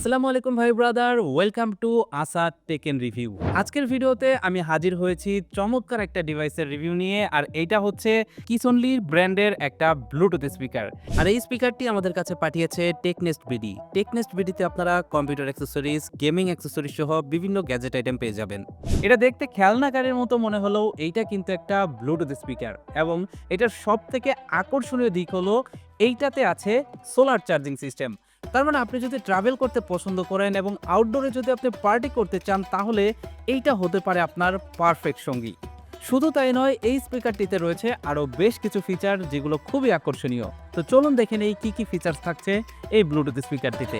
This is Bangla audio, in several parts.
আসসালামু আলাইকুম ভাই ব্রাদার, ওয়েলকাম টু আসা টেকেন রিভিউ। আজকের ভিডিওতে আমি হাজির হয়েছি চমৎকার একটা ডিভাইসের রিভিউ নিয়ে, আর এইটা হচ্ছে কিসনলি ব্র্যান্ডের একটা ব্লুটুথ স্পিকার। আর এই স্পিকারটি আমাদের কাছে পাঠিয়েছে টেকনেস্ট বিডি। টেকনেস্ট বিডিতে আপনারা কম্পিউটার অ্যাক্সেসরিজ, গেমিং অ্যাক্সেসরিজ সহ বিভিন্ন গ্যাজেট আইটেম পেয়ে যাবেন। এটা দেখতে খেলনা গাড়ির মতো মনে হলেও এইটা কিন্তু একটা ব্লুটুথ স্পিকার। এবং এটার সব থেকে আকর্ষণীয় দিক হলো, এইটাতে আছে সোলার চার্জিং সিস্টেম। তার মানে আপনি যদি ট্রাভেল করতে পছন্দ করেন এবং আউটডোরে যদি আপনি পার্টি করতে চান, তাহলে এইটা হতে পারে আপনার পারফেক্ট সঙ্গী। শুধু তাই নয়, এই স্পিকারটিতে রয়েছে আরও বেশ কিছু ফিচার যেগুলো খুবই আকর্ষণীয়। তো চলুন দেখে নেই কী কী ফিচার্স থাকছে এই ব্লুটুথ স্পিকারটিতে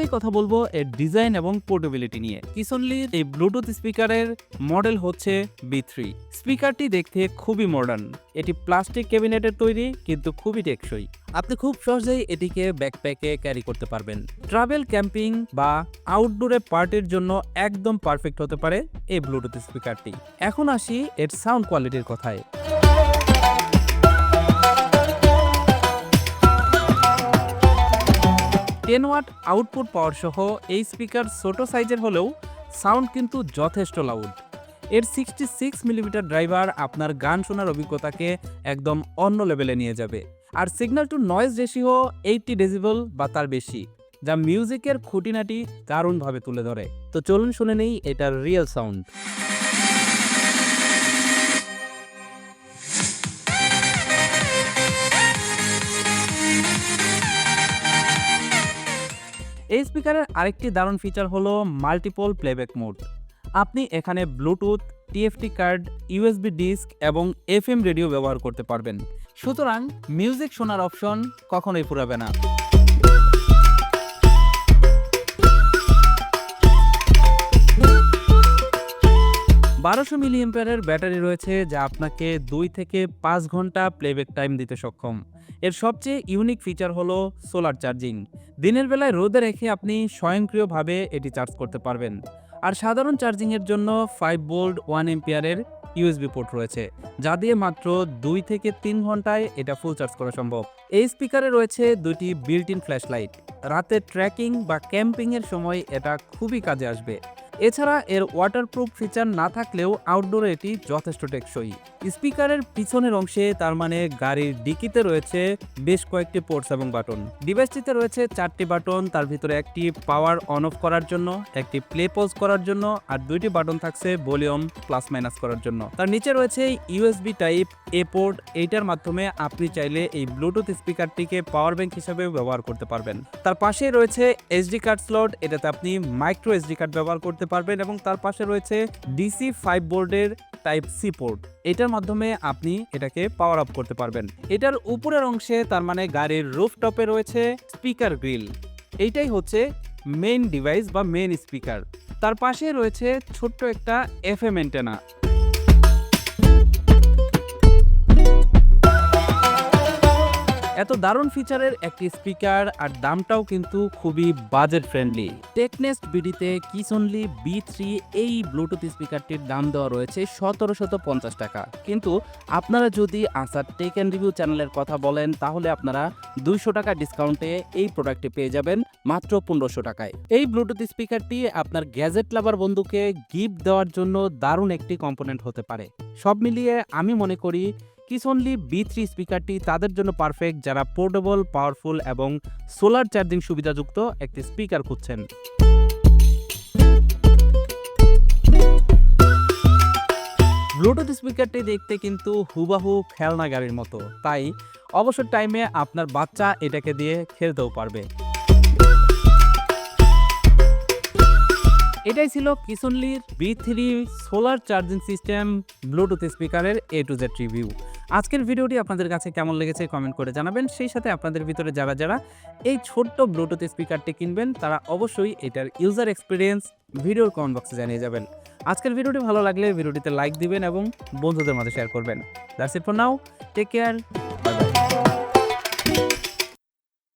শুরুতেই কথা বলব এর ডিজাইন এবং পোর্টেবিলিটি নিয়ে। কিসনলির এই ব্লুটুথ স্পিকারের মডেল হচ্ছে বি থ্রি। স্পিকারটি দেখতে খুবই মডার্ন এটি প্লাস্টিক ক্যাবিনেটের তৈরি, কিন্তু খুবই টেকসই। আপনি খুব সহজেই এটিকে ব্যাকপ্যাকে ক্যারি করতে পারবেন। ট্রাভেল ক্যাম্পিং বা আউটডোরে পার্টির জন্য একদম পারফেক্ট হতে পারে এই ব্লুটুথ স্পিকারটি। এখন আসি এর সাউন্ড কোয়ালিটির কথায়। টেন ওয়াট আউটপুট পাওয়ার সহ এই স্পিকার ছোট সাইজের হলেও সাউন্ড কিন্তু যথেষ্ট লাউড এর সিক্সটি সিক্স মিলিমিটার ড্রাইভার আপনার গান শোনার অভিজ্ঞতাকে একদম অন্য লেভেলে নিয়ে যাবে। আর signal to noise ratio eighty decibel বা তার বেশি, যা মিউজিকের খুঁটিনাটি দারুণভাবে তুলে ধরে। তো চলুন শুনে নেই এটার রিয়েল সাউন্ড এই স্পিকারের আরেকটি দারুণ ফিচার হলো মাল্টিপল প্লেব্যাক মোড আপনি এখানে Bluetooth TFT card USB disk এবং এফএম রেডিও ব্যবহার করতে পারবেন। সুতরাং মিউজিক শোনার অপশন কখনোই ফুরাবে না। বারোশো মিলি এম্পিয়ারের ব্যাটারি রয়েছে যা আপনাকে দুই থেকে পাঁচ ঘণ্টা প্লেব্যাক টাইম দিতে সক্ষম। এর সবচেয়ে ইউনিক ফিচার হলো সোলার চার্জিং দিনের বেলায় রোদে রেখে আপনি স্বয়ংক্রিয়ভাবে এটি চার্জ করতে পারবেন। আর সাধারণ চার্জিংয়ের জন্য ফাইভ বোল্ড ওয়ান এম্পিয়ারের ইউএসবি পোর্ট রয়েছে, যা দিয়ে মাত্র দুই থেকে তিন ঘন্টায় এটা ফুল চার্জ করা সম্ভব। এই স্পিকারে রয়েছে দুটি বিল্ট ইন ফ্ল্যাশ লাইট রাতে ট্র্যাকিং বা ক্যাম্পিংয়ের সময় এটা খুবই কাজে আসবে। এছাড়া এর ওয়াটারপ্রুফ ফিচার না থাকলেও আউটডোরে এটি যথেষ্ট টেকসই। স্পিকারের পিছনের অংশে তার মানে গাড়ির ডিকিতে রয়েছে বেশ কয়েকটি পোর্টস এবং বাটন। ডিভাইসটিতে রয়েছে চারটি বাটন, তার ভিতরে একটি পাওয়ার অন অফ করার জন্য, একটি প্লে পজ করার জন্য, আর দুইটি বাটন থাকছে ভলিউম প্লাস মাইনাস করার জন্য। তার নিচে রয়েছে ইউএসবি টাইপ এ পোর্ট এইটার মাধ্যমে আপনি চাইলে এই ব্লুটুথ স্পিকারটিকে পাওয়ার ব্যাংক হিসেবে ব্যবহার করতে পারবেন। তার পাশে রয়েছে এসডি কার্ড স্লট এটাতে আপনি মাইক্রো এসডি কার্ড ব্যবহার করতে পারবেন এবং তার পাশে রয়েছে ডিসি ফাইভ বোর্ডের টাইপ সি পোর্ট এটার মাধ্যমে আপনি এটাকে পাওয়ার আপ করতে পারবেন। এটার উপরের অংশে তার মানে গাড়ির রুফটপে রয়েছে স্পিকার গ্রিল এইটাই হচ্ছে মেইন ডিভাইস বা মেইন স্পিকার তার পাশে রয়েছে ছোট্ট একটা এফএম এন্টেনা এত দারুণ ফিচারের একটি স্পিকার আর দামটাও কিন্তু খুবই বাজেট ফ্রেন্ডলি টেকনেস্ট বিডিতে কিসনলি বি থ্রি এই ব্লুটুথ স্পিকারটির দাম দেওয়া রয়েছে সতেরো শত পঞ্চাশ টাকা। কিন্তু আপনারা যদি আসার টেক অ্যান্ড রিভিউ চ্যানেলের কথা বলেন, তাহলে আপনারা দুইশো টাকা ডিসকাউন্টে এই প্রোডাক্টটি পেয়ে যাবেন মাত্র পনেরোশো টাকায়। এই ব্লুটুথ স্পিকারটি আপনার গ্যাজেট লাভার বন্ধুকে গিফট দেওয়ার জন্য দারুণ একটি কম্পোনেন্ট হতে পারে। সব মিলিয়ে আমি মনে করি কিসনলি বি থ্রি স্পিকারটি তাদের জন্য পারফেক্ট যারা পোর্টেবল পাওয়ারফুল এবং সোলার চার্জিং সুবিধাযুক্ত একটি স্পিকার খুঁজছেন। ব্লুটুথ স্পিকারটি দেখতে কিন্তু হুবাহু খেলনা গাড়ির মতো, তাই অবসর টাইমে আপনার বাচ্চা এটাকে দিয়ে খেলতেও পারবে। এটাই ছিল কিসনলির B three solar charging system Bluetooth স্পিকারের এ টু জেড রিভিউ আজকের ভিডিওটি আপনাদের কাছে কেমন লেগেছে কমেন্ট করে জানাবেন। সেই সাথে আপনাদের ভিতরে যারা যারা এই ছোট্ট ব্লুটুথ স্পিকারটি কিনবেন, তারা অবশ্যই এটার ইউজার এক্সপিরিয়েন্স ভিডিওর কমেন্ট বক্সে জানিয়ে যাবেন। আজকের ভিডিওটি ভালো লাগলে ভিডিওটিতে লাইক দিবেন এবং বন্ধুদের মাঝে শেয়ার করবেন। That's it for now take care